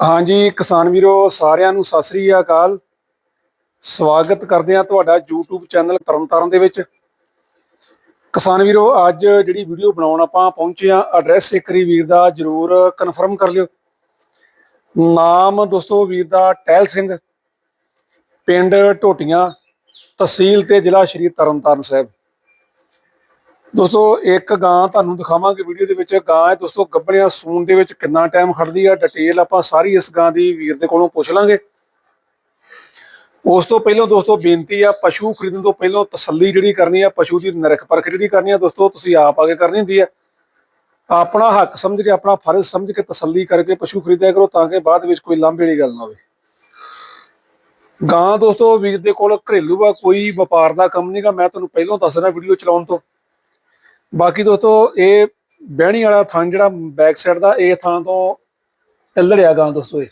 ਹਾਂਜੀ, ਕਿਸਾਨ ਵੀਰੋ, ਸਾਰਿਆਂ ਨੂੰ ਸਤਿ ਸ੍ਰੀ ਅਕਾਲ। ਸਵਾਗਤ ਕਰਦੇ ਹਾਂ ਤੁਹਾਡਾ YouTube ਚੈਨਲ ਤਰਨਤਾਰਨ ਦੇ ਵਿੱਚ। ਕਿਸਾਨ ਵੀਰੋ, ਅੱਜ ਜਿਹੜੀ ਵੀਡੀਓ ਬਣਾਉਣ ਆਪਾਂ ਪਹੁੰਚੇ ਆ ਐਡਰੈਸ ਇੱਕਰੀ ਵੀਰ ਦਾ ਜਰੂਰ ਕਨਫਰਮ ਕਰ ਲਿਓ। ਨਾਮ ਦੋਸਤੋ ਵੀਰ ਦਾ ਟਹਿਲ ਸਿੰਘ, ਪਿੰਡ ਟੋਟੀਆਂ ਤਹਿਸੀਲ ਤੇ ਜ਼ਿਲ੍ਹਾ ਸ਼੍ਰੀ ਤਰਨਤਾਰਨ ਸਾਹਿਬ। ਦੋਸਤੋ, ਇੱਕ ਗਾਂ ਤੁਹਾਨੂੰ ਦਿਖਾਵਾਂਗੇ ਵੀਡੀਓ ਦੇ ਵਿੱਚ। ਗਾਂ ਹੈ ਦੋਸਤੋ ਗੱਬਣਿਆ ਸੂਣ ਦੇ ਵਿੱਚ ਕਿੰਨਾ ਟਾਈਮ ਖੜਦੀ ਆ। ਡਿਟੇਲ ਆਪਾਂ ਸਾਰੀ ਇਸ ਗਾਂ ਦੀ ਵੀਰ ਦੇ ਕੋਲੋਂ ਪੁੱਛ ਲਾਂਗੇ। ਉਸ ਤੋਂ ਪਹਿਲਾਂ ਦੋਸਤੋ, ਬੇਨਤੀ ਆ, ਪਸ਼ੂ ਖਰੀਦਣ ਤੋਂ ਪਹਿਲਾਂ ਤਸੱਲੀ ਜਿਹੜੀ ਕਰਨੀ ਆ, ਪਸ਼ੂ ਦੀ ਨਿਰਖ ਪਰਖ ਜਿਹੜੀ ਕਰਨੀ ਆ, ਦੋਸਤੋ, ਤੁਸੀਂ ਆਪ ਆਗੇ ਕਰਨੀ ਹੁੰਦੀ ਆ। ਆਪਣਾ ਹੱਕ ਸਮਝ ਕੇ, ਆਪਣਾ ਫਰਜ਼ ਸਮਝ ਕੇ ਤਸੱਲੀ ਕਰਕੇ ਪਸ਼ੂ ਖਰੀਦਿਆ ਕਰੋ ਤਾਂ ਕਿ ਬਾਅਦ ਵਿੱਚ ਕੋਈ ਲਾਂਭੇ ਵਾਲੀ ਗੱਲ ਨਾ ਹੋਵੇ। ਗਾਂ ਦੋਸਤੋ, ਵੀਰ ਦੇ ਕੋਲ ਘਰੇਲੂ ਆ, ਕੋਈ ਵਪਾਰ ਦਾ ਕੰਮ ਨਹੀਂਗਾ ਮੈਂ ਤੁਹਾਨੂੰ ਪਹਿਲਾਂ ਦੱਸਣਾ ਵੀਡੀਓ ਚਲਾਉਣ ਤੋਂ। ਬਾਕੀ ਦੋਸਤੋ ਇਹ ਬਹਿਣੀ ਵਾਲਾ ਥਾਂ ਜਿਹੜਾ ਬੈਕ ਸਾਈਡ ਦਾ ਇਹ ਥਾਂ ਤੋਂ ਲੜਿਆ ਗਾਂ ਦੋਸਤੋ ਇਹ।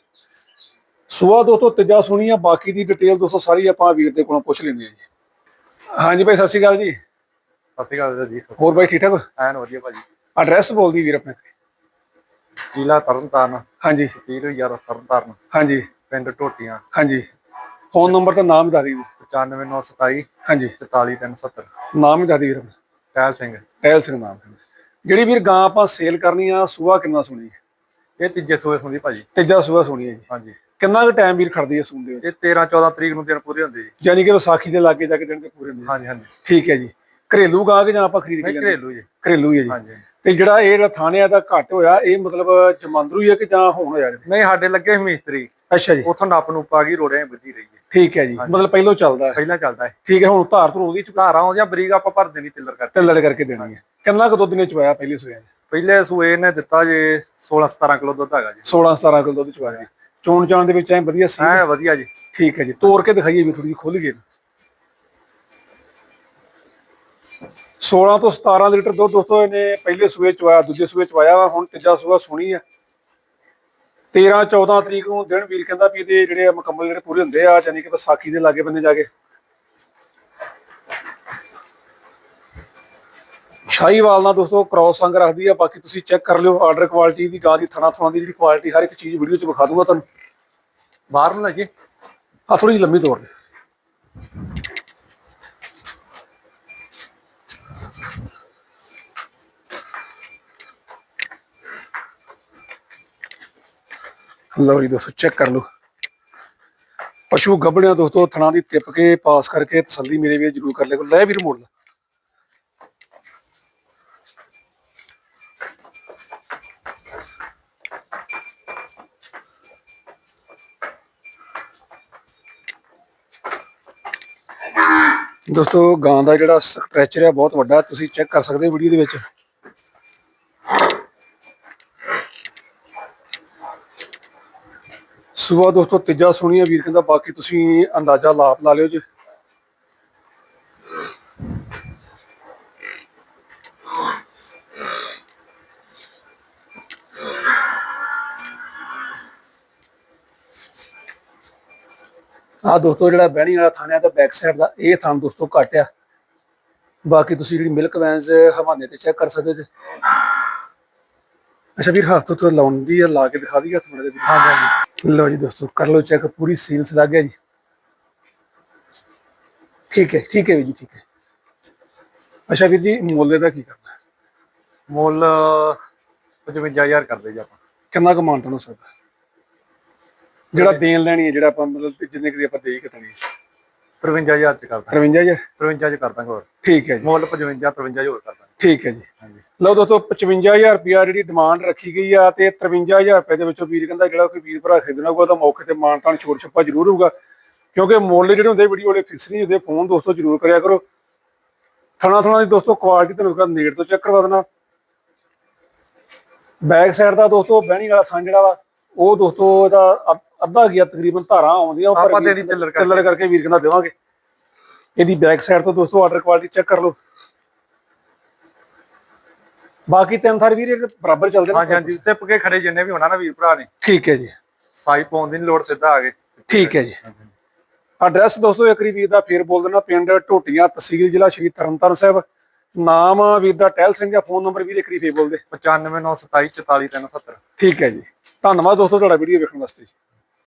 ਸੁਆ ਦੋਸਤੋ ਤੀਜਾ ਸੁਣੀ ਆ ਬਾਕੀ ਦੀ ਡਿਟੇਲ ਦੋਸਤੋ ਸਾਰੀ ਆਪਾਂ ਵੀਰ ਦੇ ਕੋਲੋਂ ਪੁੱਛ ਲੈਂਦੇ ਆ ਜੀ। ਹਾਂਜੀ ਭਾਈ ਸਤਿ ਸ਼੍ਰੀ ਅਕਾਲ ਜੀ। ਸਤਿ ਸ਼੍ਰੀ ਅਕਾਲ ਜੀ ਹੋਰ ਭਾਈ ਠੀਕ ਠਾਕ? ਐਨ ਵਧੀਆ ਭਾਜੀ। ਐਡਰੈਸ ਬੋਲਦੀ ਵੀਰ ਆਪਣੇ ਜ਼ਿਲ੍ਹਾ ਤਰਨਤਾਰਨ। ਹਾਂਜੀ। ਤਹਿਸੀਲ ਯਾਰ ਤਰਨਤਾਰਨ। ਹਾਂਜੀ। ਪਿੰਡ ਟੋਟੀਆਂ ਹਾਂਜੀ। ਫੋਨ ਨੰਬਰ ਤਾਂ ਨਾਮ ਦੱਸ ਦਿਓ। 95927 ਹਾਂਜੀ। 44370 ਨਾਮ ਹੀ ਦੱਸ ਦਿਓ ਵੀਰ ਆਪਣਾ। ਟਹਿਲ ਸਿੰਘ। ਟਹਿਲ ਸਿੰਘ ਨਾਮ। ਜਿਹੜੀ ਵੀਰ ਗਾਂ ਆਪਾਂ ਸੇਲ ਕਰਨੀ ਆ ਸੁਆ ਕਿੰਨਾ ਸੁਣੀ ਹੈ? ਇਹ ਤੀਜੇ ਸੂਏ ਸੁਣਦੀ ਭਾਜੀ। ਤੀਜਾ ਸੁਆ ਸੁਣੀ ਹੈ ਜੀ। ਹਾਂਜੀ। ਕਿੰਨਾ ਕੁ ਟਾਈਮ ਵੀਰ ਖੜਦੀ ਹੈ ਸੂਣ ਦੇ ਵਿੱਚ? ਇਹ 13 14 ਤਰੀਕ ਨੂੰ ਦਿਨ ਪੂਰੇ ਹੁੰਦੇ ਜੀ। ਯਾਨੀ ਕਿ ਵਿਸਾਖੀ ਦੇ ਲਾਗੇ ਜਾ ਕੇ ਦਿਨ ਤੇ ਪੂਰੇ ਹੁੰਦੇ। ਹਾਂਜੀ ਹਾਂਜੀ। ਠੀਕ ਹੈ ਜੀ। ਘਰੇਲੂ ਗਾਂ ਕਿ ਜਾਂ ਆਪਾਂ ਖਰੀਦ ਕੇ ਲੈਂਦੇ ਘਰੇਲੂ ਜੀ। ਘਰੇਲੂ ਹੀ ਹੈ ਜੀ। ਹਾਂਜੀ। ਤੇ ਜਿਹੜਾ ਇਹ ਜਿਹੜਾ ਥਾਣਿਆਂ ਦਾ ਘੱਟ ਹੋਇਆ ਇਹ ਮਤਲਬ ਜਮਾਂਦਰੂ ਹੀ ਹੈ ਕਿ ਜਾਂ ਹੁਣ ਹੋਇਆ? ਕਿਤੇ? ਨਹੀਂ ਸਾਡੇ ਲੱਗੇ ਸੀ ਮਿਸਤਰੀ। ਅੱਛਾ ਜੀ। ਉਥੋਂ ਨੱਪ ਨੂੰ ਪਾ ਗਈ ਰੋੜਿਆਂ ਵੱਜੀ ਰਹੀ ਹੈ। ਠੀਕ ਹੈ ਜੀ। ਮਤਲਬ ਪਹਿਲੋਂ ਚੱਲਦਾ ਹੈ। ਪਹਿਲਾਂ ਚੱਲਦਾ ਹੈ। ਠੀਕ ਹੈ ਹੁਣ ਧਾਰ ਧੂਰ ਉਹਦੀ ਚ ਧਾਰਾਂ ਆਉਂਦੀਆਂ ਬਰੀਕ ਆਪਾਂ ਭਰ ਦੇਣੀ ਤਿੱਲਰ ਕਰਕੇ। ਤੇ ਲੜ ਕਰਕੇ ਦੇਣੀ ਹੈ। ਕਿੰਨਾ ਕੁ ਦੁੱਧ ਨੇ ਚਵਾਇਆ ਪਹਿਲੇ ਸੂਏ? ਪਹਿਲੇ ਸੂਏ ਨੇ ਦਿੱਤਾ ਜੇ 16 17 ਕਿਲੋ ਦੁੱਧ ਹੈਗਾ ਜੀ। 16 16 17 ਕਿਲੋ ਦੁੱਧ ਚਵਾਇਆ ਚੋਣ ਚਾਣ ਦੇ ਵਿੱਚ ਐ ਵਧੀਆ ਸੀ? ਐ ਵਧੀਆ ਜੀ। ਠੀਕ ਹੈ ਜੀ। ਤੋੜ ਕੇ ਦਿਖਾਈਏ ਵੀ ਥੋੜੀ ਖੁੱਲ ਗਈ। 16 ਤੋਂ 17 ਲੀਟਰ ਦੁੱਧ ਦੋਸਤੋ ਇਹਨੇ ਪਹਿਲੇ ਸੂਏ ਚਵਾਇਆ ਦੂਜੇ ਸੂਏ ਚਵਾਇਆ ਵਾ, ਹੁਣ ਤੀਜਾ ਸੂਆ ਸੁਣੀ ਆ। 13 14 ਤਰੀਕ ਨੂੰ ਦਿਨ ਵੀਰ ਕਹਿੰਦਾ ਵੀ ਇਹਦੇ ਜਿਹੜੇ ਆ ਮੁਕੰਮਲ ਜਿਹੜੇ ਪੂਰੇ ਹੁੰਦੇ ਆ, ਯਾਨੀ ਕਿ ਵਿਸਾਖੀ ਦੇ ਲਾਗੇ ਬੰਨੇ ਜਾ ਕੇ। ਸ਼ਾਹੀਵਾਲ ਨਾਲ ਦੋਸਤੋ ਕ੍ਰਾਸ ਸੰਗ ਰੱਖਦੀ ਆ, ਬਾਕੀ ਤੁਸੀਂ ਚੈੱਕ ਕਰ ਲਿਓ ਆਰਡਰ ਕੁਆਲਿਟੀ ਦੀ, ਗਾਂ ਦੀ, ਥਣਾ ਥਣਾ ਦੀ ਜਿਹੜੀ ਕੁਆਲਿਟੀ ਹਰ ਇੱਕ ਚੀਜ਼ ਵੀਡੀਓ 'ਚ ਵਿਖਾ ਦੂੰਗਾ ਤੁਹਾਨੂੰ। ਬਾਹਰ ਨੂੰ ਲੈ ਕੇ ਆ ਥੋੜੀ ਜਿਹੀ ਲੰਮੀ ਤੋਰ ਦੇ ਲਓ ਜੀ ਦੋਸਤੋ ਚੈੱਕ ਕਰ ਲਓ। ਪਸ਼ੂ ਗੱਭਣਿਆ ਦੋਸਤੋ, ਥਣਾ ਦੀ ਟਿਪ ਕੇ ਪਾਸ ਕਰਕੇ ਤਸੱਲੀ ਮੇਰੇ ਵੀ ਜਰੂਰ ਕਰ ਲਿਆ ਲੈ ਵੀਰ ਮੋੜ ਲਾ। ਦੋਸਤੋ, ਗਾਂ ਦਾ ਜਿਹੜਾ ਸਟ੍ਰੈਚਰ ਹੈ ਬਹੁਤ ਵੱਡਾ। ਤੁਸੀਂ ਚੈੱਕ ਕਰ ਸਕਦੇ ਹੋ ਵੀਡੀਓ ਦੇ ਵਿੱਚ। ਸਵੇਰ ਦੋਸਤੋ, ਤੀਜਾ ਸੁਣੀਆ ਵੀਰ, ਕਹਿੰਦਾ ਬਾਕੀ ਤੁਸੀਂ ਅੰਦਾਜ਼ਾ ਲਾਪ ਲਾ ਲਿਓ ਜੀ। ਆ ਦੋਸਤੋ, ਜਿਹੜਾ ਬਹਿਣੀ ਵਾਲਾ ਥਾਣਾ ਦਾ ਬੈਕ ਸਾਈਡ ਦਾ ਇਹ ਥਾਂ ਦੋਸਤੋ ਘੱਟ ਆ। ਬਾਕੀ ਤੁਸੀਂ ਜਿਹੜੀ ਮਿਲਕ ਵੈਨਸ ਹਵਾਨੇ ਤੇ ਚੈੱਕ ਕਰ ਸਕਦੇ ਹੋ ਜੀ। ਅੱਛਾ ਵੀਰ ਹੱਥ ਤੋਂ ਲਾਉਂਦੀ ਆ ਲਾ ਕੇ ਦਿਖਾ ਦਈਏ ਹੱਥ ਮੜੇ ਹਾਂ ਹਾਂਜੀ ਲਓ ਜੀ ਦੋਸਤੋ ਕਰ ਲਓ ਚੈੱਕ ਪੂਰੀ ਸੀਲਸ ਲੱਗ ਗਿਆ ਜੀ। ਠੀਕ ਹੈ ਠੀਕ ਹੈ ਵੀਰ ਜੀ ਠੀਕ ਹੈ। ਅੱਛਾ ਵੀਰ ਜੀ ਮੁੱਲ ਦਾ ਕੀ ਕਰਨਾ? ਹੈ? ਮੁੱਲ 55000 ਕਰਦੇ ਜੀ ਆਪਾਂ। ਕਿੰਨਾ ਕੁ ਮਾਨਟਨ ਹੋ ਸਕਦਾ ਜਿਹੜਾ ਦੇਣ ਲੈਣੀ ਹੈ ਜਿਹੜਾ ਆਪਾਂ ਮਤਲਬ ਜਿੰਨੇ ਕੁ ਦੀ ਆਪਾਂ ਦੇ ਕੇ ਤਣੀ 53000 ਚ ਕਰਦਾ। 53000 53 ਚ ਕਰਦਾ ਹੋਰ। ਠੀਕ ਹੈ ਜੀ। ਮੁੱਲ 55 53 ਹੋਰ ਕਰਦਾ। ਠੀਕ ਹੈ ਜੀ। ਲਓ ਦੋਸਤੋ 55000 ਰੁਪਿਆ ਜਿਹੜੀ ਡਿਮਾਂਡ ਰੱਖੀ ਗਈ ਆ ਤੇ 53000 ਰੁਪਏ ਦੇ ਵਿੱਚੋਂ ਵੀਰ ਕਹਿੰਦਾ ਜਿਹੜਾ ਕੋਈ ਵੀਰ ਭਰਾ ਖਰੀਦਣਾ ਹੋਊਗਾ ਤਾਂ ਮੌਕੇ ਤੇ ਮਾਨਤਾਨ ਛੋਟ ਛੱਪਾ ਜ਼ਰੂਰ ਹੋਊਗਾ। ਕਿਉਂਕਿ ਮੁੱਲ ਜਿਹੜੇ ਹੁੰਦੇ ਵੀਡੀਓ ਵਾਲੇ ਫਿਕਸ ਨਹੀਂ ਹੁੰਦੇ ਫੋਨ ਦੋਸਤੋ ਜ਼ਰੂਰ ਕਰਿਆ ਕਰੋ। ਥਣਾ ਥਣਾ ਦੀ ਦੋਸਤੋ ਕੁਆਲਿਟੀ ਤੁਹਾਨੂੰ ਕਹਿੰਦਾ ਨੇੜ ਤੋਂ ਚੈੱਕ ਕਰਵਾ ਦੇਣਾ। ਬੈਕ ਸਾਈਡ ਦਾ ਦੋਸਤੋ ਬਹਿਣੀ ਵਾਲਾ ਥਣ ਜਿਹੜਾ ਵਾ ਉਹ ਦੋਸਤੋ ਇਹਦਾ ਅੱਧ- ਗਿਆ ਤਕਰੀਬਨ ਧਾਰਾਂ ਆਉਂਦੀਆਂ ਉਹ ਆਪਾਂ ਦੇਣੀ ਤਿੱਲਰ ਕਰਕੇ। ਤਿੱਲਰ ਕਰਕੇ। ਵੀਰ ਕਹਿੰਦਾ ਦੇਵਾਂਗੇ। ਇਹਦੀ ਬੈਕ ਸਾਈਡ ਤੋਂ ਦੋਸਤੋ ਆਰਡਰ ਕੁਆਲਿਟੀ ਚੈੱਕ ਕਰ ਲਓ। ਬਾਕੀ ਤਿੰਨ ਥਾਰ ਵੀਰ ਇਹ ਬਰਾਬਰ ਚੱਲਦੇ ਨੇ ਹਾਂਜੀ ਹਾਂਜੀ ਟਿਪ ਕੇ ਖੜੇ ਜਿੰਨੇ ਵੀ ਹੋਣਾ ਨਾ ਵੀਰ ਭਰਾ ਨੇ। ਠੀਕ ਹੈ ਜੀ। ਸਾਈ ਪਾਉਣ ਦੀ ਲੋੜ ਸਿੱਧਾ ਆ ਗਏ। ਠੀਕ ਹੈ ਜੀ। ਐਡਰੈਸ ਦੋਸਤੋ ਇੱਕ ਵਾਰੀ ਦਾ ਫੇਰ ਬੋਲ ਦੇਣਾ ਪਿੰਡ ਢੋਟੀਆਂ ਤਹਿਸੀਲ ਜ਼ਿਲ੍ਹਾ ਸ਼੍ਰੀ ਤਰਨਤਾਰਨ ਸਾਹਿਬ। ਨਾਮ ਵੀਰ ਦਾ ਟਹਿਲ ਸਿੰਘ ਦਾ ਫੋਨ ਨੰਬਰ ਵੀਰ ਇੱਕ ਵਾਰੀ ਫੇਰ ਬੋਲ ਦੇ 95927 44370 ਠੀਕ ਹੈ ਜੀ। ਧੰਨਵਾਦ ਦੋਸਤੋ ਤੁਹਾਡਾ ਵੀਡੀਓ ਵੇਖਣ ਵਾਸਤੇ